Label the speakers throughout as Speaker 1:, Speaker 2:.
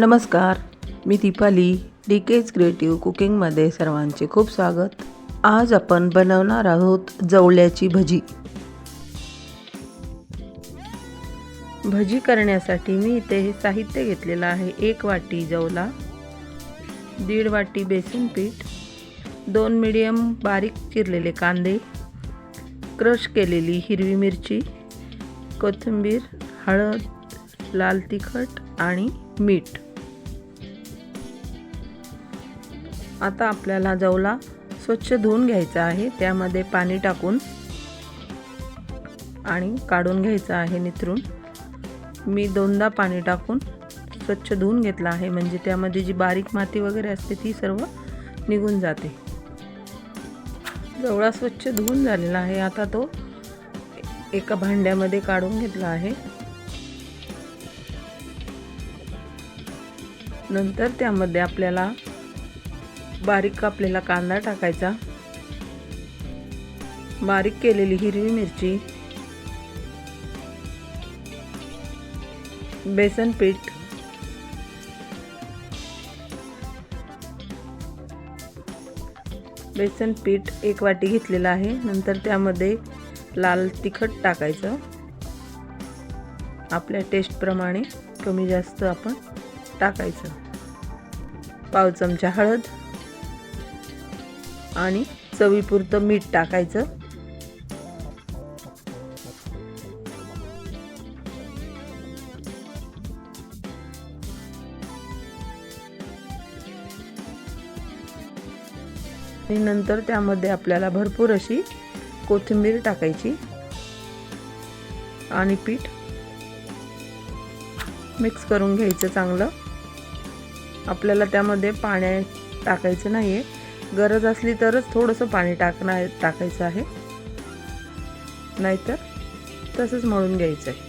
Speaker 1: नमस्कार मी Deepali D Kaij creative कुकिंगमध्ये सर्वांचे खूप स्वागत. आज आपण बनवणार आहोत जवळ्याची भजी. भजी करण्यासाठी मी इथे हे साहित्य घेतलेलं आहे. एक वाटी जवला दीड वाटी बेसन पीठ दोन मिडियम बारीक चिरलेले कांदे क्रश केलेली हिरवी मिरची कोथिंबीर हळद लाल तिखट आणि मीठ. आता आपल्याला जवला स्वच्छ धुवून घ्यायचा आहे. त्यामध्ये पाणी टाकून आणि काढून घ्यायचं आहे निथरून. मी दोनदा पाणी टाकून स्वच्छ धुवून घेतला आहे. म्हणजे त्यामध्ये जी बारीक माती वगैरे असते ती सर्व निघून जाते. जवळा स्वच्छ धुवून झालेला आहे. आता तो एका भांड्यामध्ये काढून घेतला आहे. नंतर त्यामध्ये आपल्याला बारीक कापलेला कांदा टाकायचा. बारीक केलेली हिरवी मिरची. बेसन पीठ. बेसन पीठ एक वाटी घेतलेलं आहे. नंतर त्यामध्ये लाल तिखट टाकायचं. आपल्या टेस्टप्रमाणे कमी जास्त आपण टाकायचं. पाव चमचा हळद. आणि चवीपुरतं मीठ टाकायचं. आणि नंतर त्यामध्ये आपल्याला भरपूर अशी कोथिंबीर टाकायची आणि पीठ मिक्स करून घ्यायचं चांगलं. आपल्याला त्यामध्ये पाण्या टाकायचं नाही आहे गरज असली तरच थोडंसं पाणी टाकणार टाकायचं आहे. नाहीतर तसंच मळून घ्यायचं आहे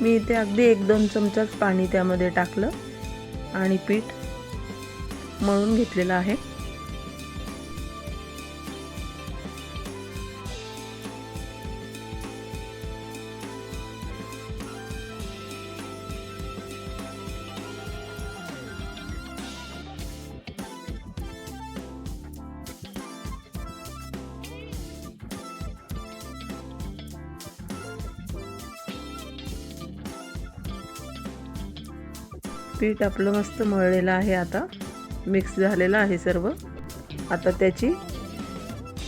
Speaker 1: मी इथे अगदी एक दोन चमचाच पाणी त्यामध्ये टाकलं आणि पीठ मळून घेतलेलं आहे. पीठ आपलं मस्त मळलेलं आहे आता. मिक्स झालेलं आहे सर्व. आता त्याची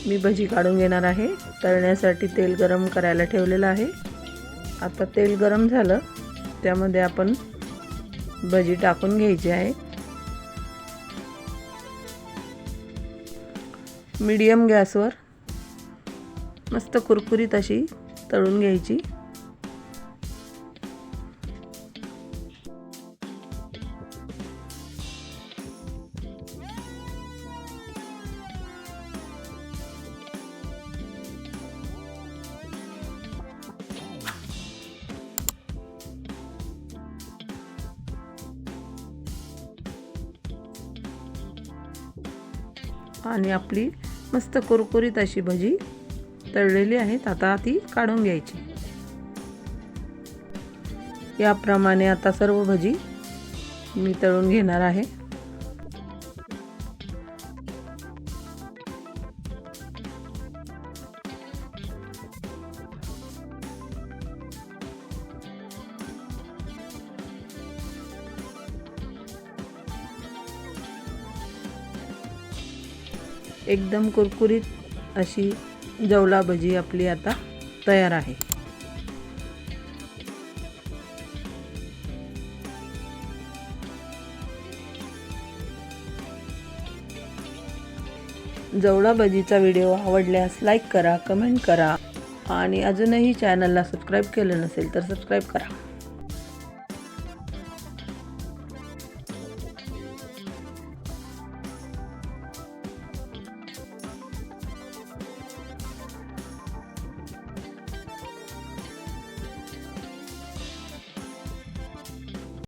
Speaker 1: मी भजी काढून घेणार आहे. तळण्यासाठी तेल गरम करायला ठेवलेलं आहे. आता तेल गरम झालं त्यामध्ये आपण भजी टाकून घ्यायची आहे. मीडियम गॅसवर मस्त कुरकुरीत अशी तळून घ्यायची. आणि आपली मस्त कुरकुरीत अशी भजी तळलेली आहेत. आता ती काढून घ्यायची. याप्रमाणे आता सर्व भजी मी तळून घेणार आहे. एकदम कुरकुरीत अशी जवला भजी आपली आता तयार आहे. जवळा भजीचा व्हिडिओ आवडल्यास लाईक करा कमेंट करा आणि अजूनही चॅनलला सबस्क्राईब केलं नसेल तर सबस्क्राईब करा.